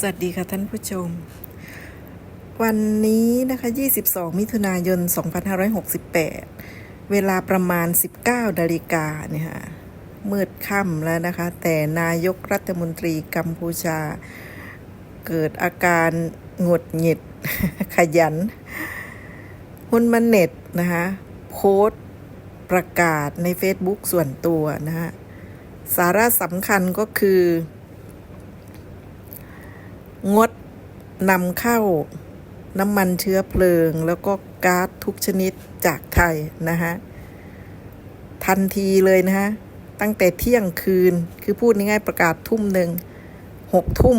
สวัสดีค่ะท่านผู้ชม วันนี้นะคะ 22 มิถุนายน 2568 เวลาประมาณ 19นาฬิกาเนี่ยค่ะมืดค่ำแล้วนะคะ แต่นายกรัฐมนตรีกัมพูชา เกิดอาการหงุดหงิด ขยันฮุนมันเน็ตนะคะโพสต์ประกาศใน Facebook ส่วนตัวนะฮะสาระสำคัญก็คือ งดนำเข้าน้ำมันเชื้อเพลิง แล้วก็ก๊าซทุกชนิดจากไทยนะฮะ ทันทีเลยนะฮะ ตั้งแต่เที่ยงคืนคือพูดง่ายๆประกาศทุ่มหนึ่งหกทุ่ม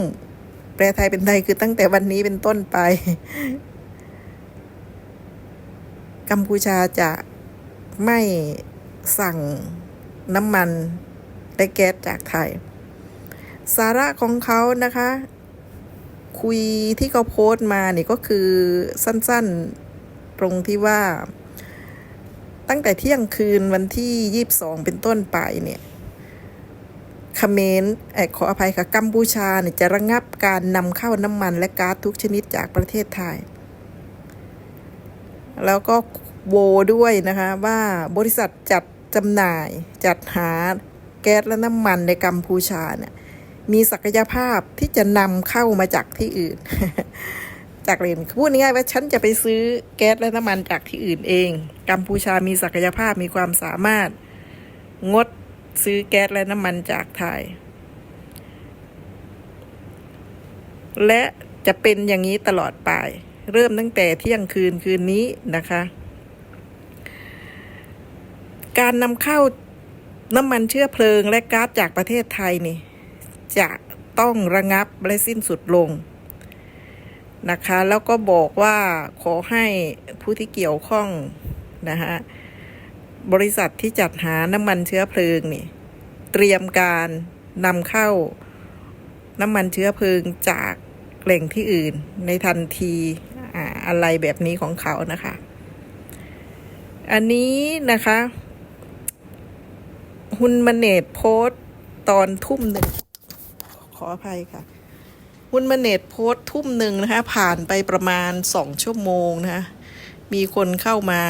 แปลไทยเป็นไทยคือตั้งแต่วันนี้เป็นต้นไป กัมพูชาจะไม่สั่งน้ำมันและแก๊สจากไทย สาระของเขานะคะ คุยที่เขาโพสต์มาเนี่ยก็คือสั้นๆตรงที่ว่า ตั้งแต่เที่ยงคืนวันที่ 22 เป็นต้นไปเนี่ยเขมรเออขออภัยค่ะกัมพูชาเนี่ยจะระงงับการนำเข้าน้ำมันและก๊าซทุกชนิดจากประเทศไทย แล้วก็โวด้วยนะคะว่าบริษัทจัดจำหน่ายจัดหาแก๊สและน้ำมันในกัมพูชาเนี่ย มีศักยภาพที่จะนำเข้ามาจากที่อื่น จากเรนพูดง่ายๆว่าฉันจะไปซื้อแก๊สและน้ำมันจากที่อื่นเอง กัมพูชามีศักยภาพมีความสามารถ งดซื้อแก๊สและน้ำมันจากไทย และจะเป็นอย่างนี้ตลอดไป เริ่มตั้งแต่เที่ยงคืนคืนนี้นะคะ การนำเข้าน้ำมันเชื้อเพลิงและก๊าซจากประเทศไทยนี่ จะต้องระงับและสิ้นสุดลงนะคะ แล้วก็บอกว่าขอให้ผู้ที่เกี่ยวข้องนะคะบริษัทที่จัดหาน้ำมันเชื้อเพลิงนี่ เตรียมการนำเข้าน้ำมันเชื้อเพลิงจากแหล่งที่อื่น ในทันทีอ่าอะไรแบบนี้ของเขานะคะ อันนี้นะคะฮุนมันเนตโพสต์ตอนทุ่มหนึ่ง ขออภัยค่ะฮุนมันเนตโพสต์ทุ่มหนึ่งนะคะ ผ่านไปประมาณสองชั่วโมงนะคะมีคนเข้ามา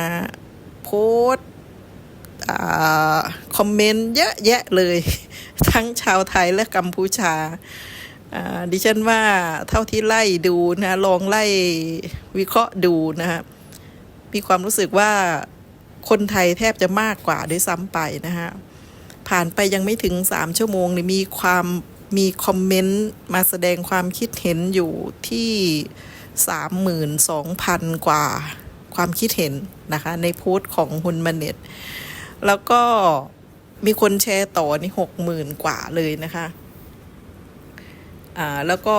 โพสต์คอมเมนต์เยอะแยะเลย ทั้งชาวไทยและกัมพูชา ดิฉันว่าเท่าที่ไล่ดูนะลองไล่วิเคราะห์ดูนะฮะมีความรู้สึกว่าคนไทยแทบจะมากกว่าด้วยซ้ำไปนะฮะผ่านไปยังไม่ถึงสามชั่วโมงเนี่ยมีความ มีคอมเมนต์มาแสดงความคิดเห็นอยู่ที่สามหมื่นสองพันกว่าความคิดเห็นนะคะ ในโพสต์ของฮุนมาเน็ต แล้วก็มีคนแชร์ต่อนี่หกหมื่นกว่าเลยนะคะ อ่าแล้วก็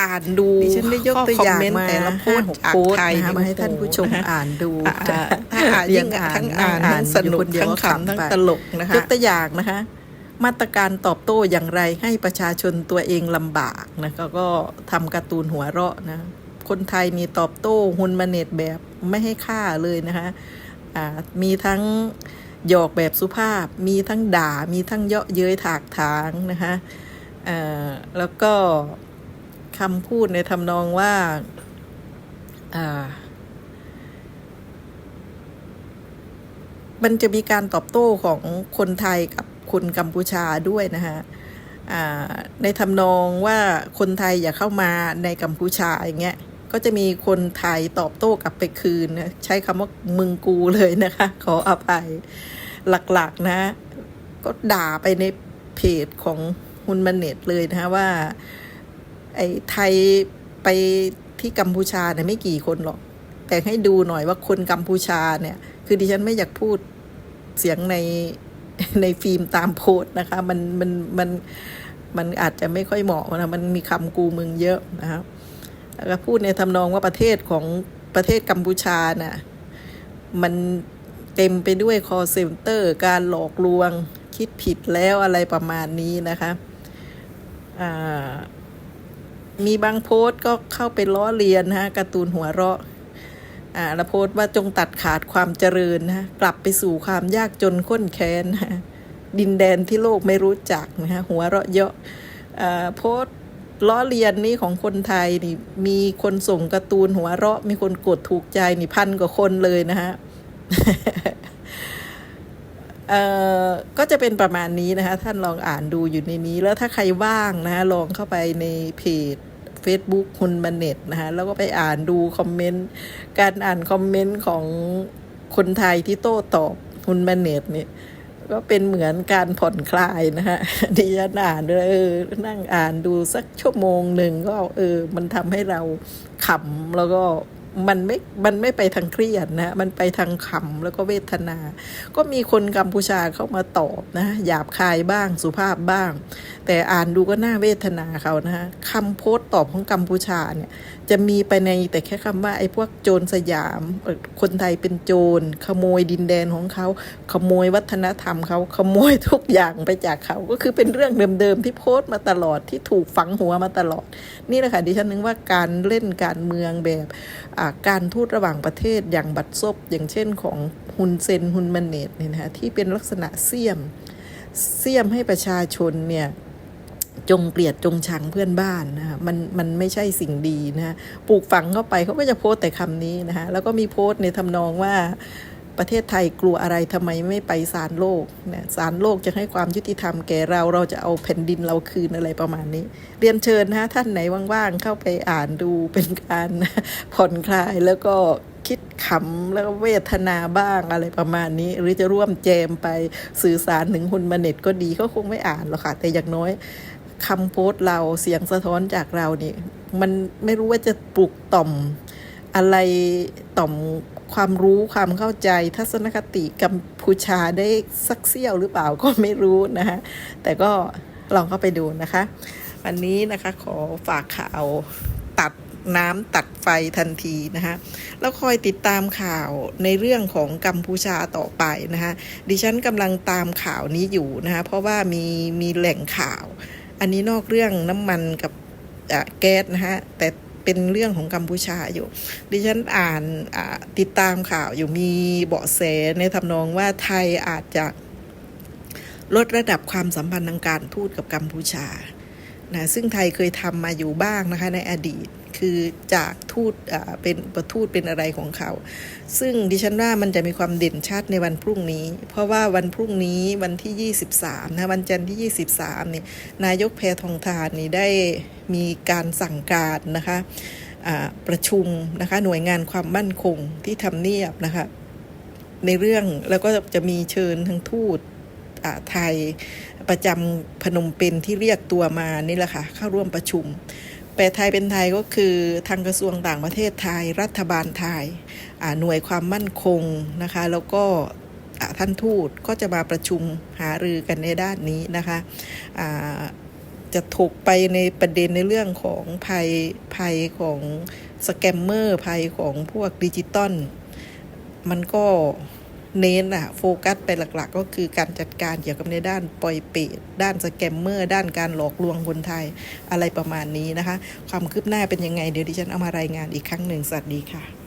อ่านดูดิฉันได้ยกตัวอย่างข้คมเมนต์มาแต่ละโพสต์ห้าหกจากโพสต์ไทยนะคะเนี่ยมาให้ท่านผู้ชมโอ้โหอ่านดูอ่าถ้าอ่านยัยิ่งงอ่านทั้งอ่านอ่านทั้งสนุอยู่กคนเดียวทั้งก็ขำขำทั้งไปตลกนะคะยกตัวอย่างนะคะ มาตรการตอบโต้อย่างไรให้ประชาชนตัวเองลำบากนะก็ก็ทำการ์ตูนหัวเราะนะคนไทยนี่ตอบโต้ฮุนมาเน็ตแบบไม่ให้ค่าเลยนะคะมีทั้งหยอกแบบสุภาพ มีทั้งด่า มีทั้งเยาะเย้ยถากถางนะคะแล้วก็คำพูดในทำนองว่าอ่ามันจะมีการตอบโต้ของคนไทยกับ คนกัมพูชาด้วยนะฮะในทำนองว่าคนไทยอย่าเข้ามาในกัมพูชาอย่างเงี้ยก็จะมีคนไทยตอบโต้กลับไปคืนนะใช้คำว่ามึงกูเลยนะคะ ขออภัยหลักๆนะ ก็ด่าไปในเพจของฮุนมันเน็ตเลยนะคะว่า ไอ้ไทยไปที่กัมพูชาเนี่ยไม่กี่คนหรอก แต่ให้ดูหน่อยว่าคนกัมพูชาเนี่ย คือดิฉันไม่อยากพูดเสียงใน ในฟิล์มตามโพสนะคะ มันมันมันมันอาจจะไม่ค่อยเหมาะนะมันมีคำกูมึงเยอะนะครับแล้วก็พูดในทำนองว่าประเทศของประเทศกัมพูชาน่ะมันเต็มไปด้วยคอเซ็นเตอร์ การหลอกลวงคิดผิดแล้วอะไรประมาณนี้นะคะมีบางโพสต์ก็เข้าไปล้อเลียนฮะการ์ตูนหัวเราะ อ่าล้วโพสต์ว่าจงตัดขาดความเจริญนะกลับไปสู่ความยากจนข้นแค้นนะดินแดนที่โลกไม่รู้จักนะฮะหัวเราะเยาะอ่าโพสต์ล้อเลียนนี่ของคนไทยนี่มีคนส่งการ์ตูนหัวเราะ มีคนกดถูกใจนี่พันกว่าคนเลยนะฮะเอ่อก็จะเป็นประมาณนี้นะคะ ท่านลองอ่านดูอยู่ในนี้ แล้วถ้าใครว่างนะะลองเข้าไปในเพจ Facebook คุณบันเน็ตนะคะแล้วก็ไปอ่านดูคอมเมนต์ การอ่านคอมเมนต์ของคนไทยที่โต้ตอบคุณบันเน็ตเนี่ยก็เป็นเหมือนการผ่อนคลายนะฮะดิฉันอ่านเลยเออ นั่งอ่านดูสักชั่วโมงหนึ่งก็เออ มันทำให้เราขำแล้วก็ มันไม่ มันไม่ไปทางเครียดนะ มันไปทางขำแล้วก็เวทนา ก็มีคนกัมพูชาเข้ามาตอบนะ หยาบคายบ้างสุภาพบ้าง แต่อ่านดูก็น่าเวทนาเขานะฮะคำโพสต์ตอบของกัมพูชาเนี่ย จะมีไปในแต่แค่คำว่าไอ้พวกโจรสยาม คนไทยเป็นโจร ขโมยดินแดนของเขา ขโมยวัฒนธรรมเขา ขโมยทุกอย่างไปจากเขา ก็คือเป็นเรื่องเดิมๆที่โพสต์มาตลอด ที่ถูกฝังหัวมาตลอด นี่แหละค่ะดิฉันนึกว่าการเล่นการเมืองแบบการทูตระหว่างประเทศอย่างบัดซบอย่างเช่นของฮุนเซนฮุนมันเนตเนี่ยนะคะที่เป็นลักษณะเสี่ยมเสี่ยมให้ประชาชนเนี่ยจงเกลียดจงชังเพื่อนบ้านนะคะมันมันไม่ใช่สิ่งดีนะฮะปลูกฝังเข้าไปเขาก็จะโพสต์แต่คำนี้นะคะแล้วก็มีโพสต์ในทำนองว่า ประเทศไทยกลัวอะไรทำไมไม่ไปศาลโลกเนี่ยศาลโลกจะให้ความยุติธรรมแก่เราเราจะเอาแผ่นดินเราคืนอะไรประมาณนี้ เรียนเชิญนะท่านไหนว่างๆ เข้าไปอ่านดูเป็นการผ่อนคลายแล้วก็คิดขำแล้วก็เวทนาบ้างอะไรประมาณนี้ หรือจะร่วมแจมไปสื่อสารถึงคุณมาเน็ตก็ดีเขาคงไม่อ่านหรอกค่ะ แต่อย่างน้อยคำโพสต์เราเสียงสะท้อนจากเรานี่ มันไม่รู้ว่าจะปลุกต่อม อะไรต่อมความรู้ความเข้าใจทัศนคติกัมพูชาได้สักเสี้ยวหรือเปล่าก็ไม่รู้นะคะแต่ก็ลองเข้าไปดูนะคะ วันนี้นะคะขอฝากข่าวตัดน้ำตัดไฟทันทีนะคะแล้วคอยติดตามข่าวในเรื่องของกัมพูชาต่อไปนะคะดิฉันกำลังตามข่าวนี้อยู่นะคะเพราะว่ามีมีแหล่งข่าว อันนี้นอกเรื่องน้ำมันกับแก๊สนะฮะแต่ เป็นเรื่องของกัมพูชาอยู่ ดิฉันอ่านติดตามข่าวอยู่มีเบาะแสในทำนองว่าไทยอาจจะลดระดับความสัมพันธ์ทางการทูตกับกัมพูชานะซึ่งไทยเคยทำมาอยู่บ้างนะคะในอดีต คือจากทูตเป็นประทูตเป็นอะไรของเขา ซึ่งดิฉันว่ามันจะมีความเด่นชัดในวันพรุ่งนี้ เพราะว่าวันพรุ่งนี้วันที่ 23นะวันจันทร์ที่ 23นี่นายกแพทองทานนี่ได้มีการสั่งการนะคะประชุมนะคะหน่วยงานความมั่นคงที่ทำเนียบนะคะในเรื่องแล้วก็จะมีเชิญทั้งทูตไทยประจำพนมเปญที่เรียกตัวมานี่แหละค่ะเข้าร่วมประชุม ลไทยเป็นไทยก็คือทางกระทรวงต่างประเทศไทย รัฐบาลไทยหน่วยความมั่นคงนะคะ แล้วก็ท่านทูตก็จะมาประชุมหารือกันในด้านนี้นะคะจะถกไปในประเด็นในเรื่องของภัยภัยของสแกมเมอร์ภัยของพวกดิจิตอลมันก็ เน้นอะโฟกัสไปหลักๆ ก็คือการจัดการเกี่ยวกับในด้านปล่อยเปรตด้านสแกมเมอร์ ด้านการหลอกลวงคนไทยอะไรประมาณนี้นะคะ ความคืบหน้าเป็นยังไง เดี๋ยวดิฉันเอามารายงานอีกครั้งหนึ่งสวัสดีค่ะ